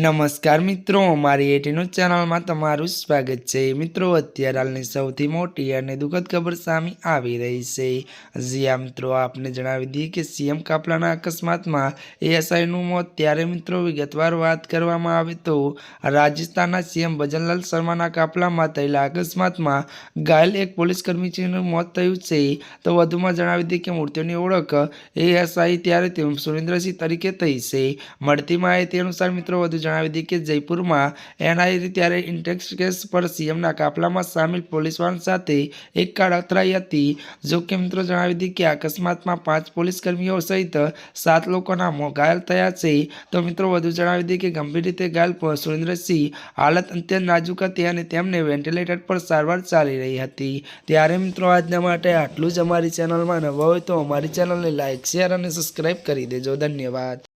નમસ્કાર મિત્રો મારી એટીનું ચેનલમાં તમારું સ્વાગત છે. મિત્રો, અત્યારે હાલની સૌથી મોટી અને દુઃખદ ખબર સામે આવી રહી છે. જ્યાં મિત્રો, આપને જણાવી દઈએ કે સીએમ કાપલાના અકસ્માતમાં એએસઆઈનું મોત, ત્યારે મિત્રો વિગતવાર વાત કરવામાં આવે તો રાજસ્થાનના સીએમ ભજનલાલ શર્માના કાફલામાં થયેલા અકસ્માતમાં ઘાયલ એક પોલીસ પોલીસકર્મીનું મોત થયું છે. તો વધુમાં જણાવી દઈએ કે મૃત્યુની ઓળખ એએસઆઈ ત્યારે સુરેન્દ્રસિંહ તરીકે થઈ છે. મળતી માહિતી અનુસાર મિત્રો, વધુ જણાવી દઈએ કે જયપુરમાં એનઆઈએ ત્યારે ઇન્ટેક્સ કેસ પર સીએમના કાફલામાં સામેલ પોલીસ વાહન સાથે એક કાર અથડાઈ હતી. જો કે મિત્રો જણાવી દઈએ કે અકસ્માતમાં પાંચ પોલીસ કર્મીઓ સહિત સાત લોકોના ઘાયલ થયા છે. તો મિત્રો વધુ જણાવી દઈએ કે ગંભીર રીતે ઘાયલ સુરેન્દ્રસિંહ હાલત અત્યંત નાજુક હતી અને તેમને વેન્ટિલેટર પર સારવાર ચાલી રહી હતી. ત્યારે મિત્રો આજના માટે આટલું જ અમારી ચેનલમાં નવા હોય તો અમારી ચેનલને લાઇક શેર અને સબસ્ક્રાઈબ કરી દેજો. ધન્યવાદ.